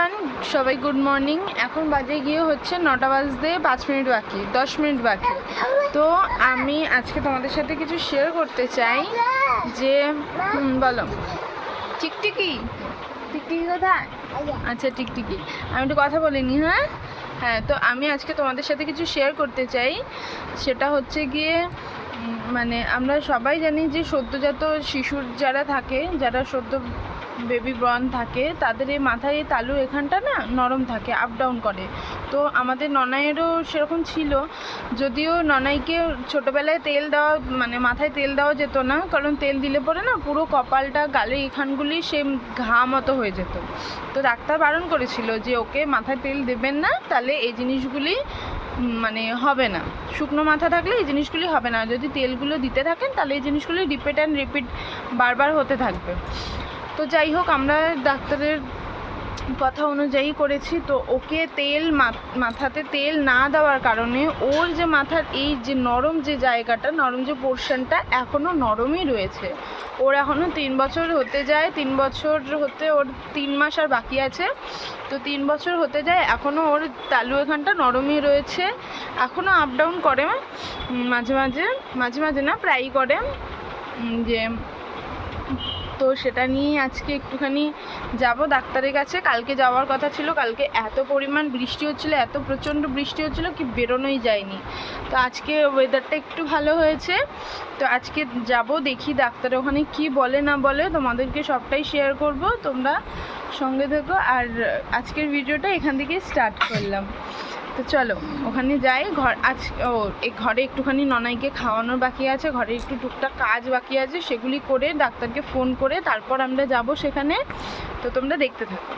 Everyone সবাই good morning এখন বাজে গিয়ে হচ্ছে নটা বাজতে পাঁচ মিনিট বাকি, দশ মিনিট বাকি। তো আমি আজকে তোমাদের সাথে কিছু শেয়ার করতে চাই যে বলো। টিকটিকি? টিকটিকি কোথায়? আচ্ছা টিকটিকি। আমি একটু কথা বলিনি হ্যাঁ? হ্যাঁ তো আমি আজকে তোমাদের সাথে কিছু শেয়ার করতে চাই। সেটা হচ্ছে গিয়ে মানে আমরা সবাই জানি যে সদ্যজাত শিশুর যারা থাকে, যারা সদ্য বেবি ব্রন থাকে, তাদের এই মাথায় এই তালু এখানটা না নরম থাকে আপ ডাউন করে। তো আমাদের ননাইয়েরও সেরকম ছিল। যদিও ননাইকে ছোটোবেলায় তেল দেওয়া মানে মাথায় তেল দেওয়া যেত না, কারণ তেল দিলে পরে না পুরো কপালটা, গালে এখানগুলি সে ঘা মতো হয়ে যেত। তো ডাক্তার বারণ করেছিল যে ওকে মাথায় তেল দেবেন না, তাহলে এই জিনিসগুলি মানে হবে না। শুকনো মাথা থাকলে এই জিনিসগুলি হবে না। যদি তেলগুলো দিতে থাকেন, তাহলে এই জিনিসগুলো রিপিট অ্যান্ড রিপিট বারবার হতে থাকবে। তো যাই হোক, আমরা ডাক্তারের কথা অনুযায়ী করেছি, তো ওকে তেল মাথাতে তেল না দেওয়ার কারণে ওর যে মাথার এই যে নরম যে জায়গাটা, নরম যে পোর্শনটা এখনও নরমই রয়েছে। ওর এখনও তিন বছর হতে যায়, তিন বছর হতে ওর তিন মাস আর বাকি আছে। তো তিন বছর হতে যায় এখনও ওর তালু এখানটা নরমই রয়েছে। এখনও আপ ডাউন করে মাঝে মাঝে মাঝে মাঝে না প্রায়ই করে যে তো সেটা নিয়েই আজকে একটুখানি যাব। ডাক্তারের কাছে কালকে যাওয়ার কথা ছিল, কালকে এত পরিমাণ বৃষ্টি হচ্ছিল, এত প্রচণ্ড বৃষ্টি হচ্ছিল কি বেরোনোই যায়নি। তো আজকে ওয়েদারটা একটু ভালো হয়েছে। তো আজকে যাব, দেখি ডাক্তার ওখানে কি বলে না বলে। তোমাদেরকে সবটাই শেয়ার করব, তোমরা সঙ্গে থেকো। আর আজকের ভিডিওটা এখান থেকে স্টার্ট করলাম। তো চলো, ওখানে যাই, ঘর, আজ, ও, এই ঘরে একটুখানি ননাইকে খাওয়ানোর বাকি আছে, ঘরে একটু টুকটাক কাজ বাকি আছে, সেগুলি করে ডাক্তারকে ফোন করে তারপর আমরা যাব সেখানে। তো তোমরা দেখতে থাকো।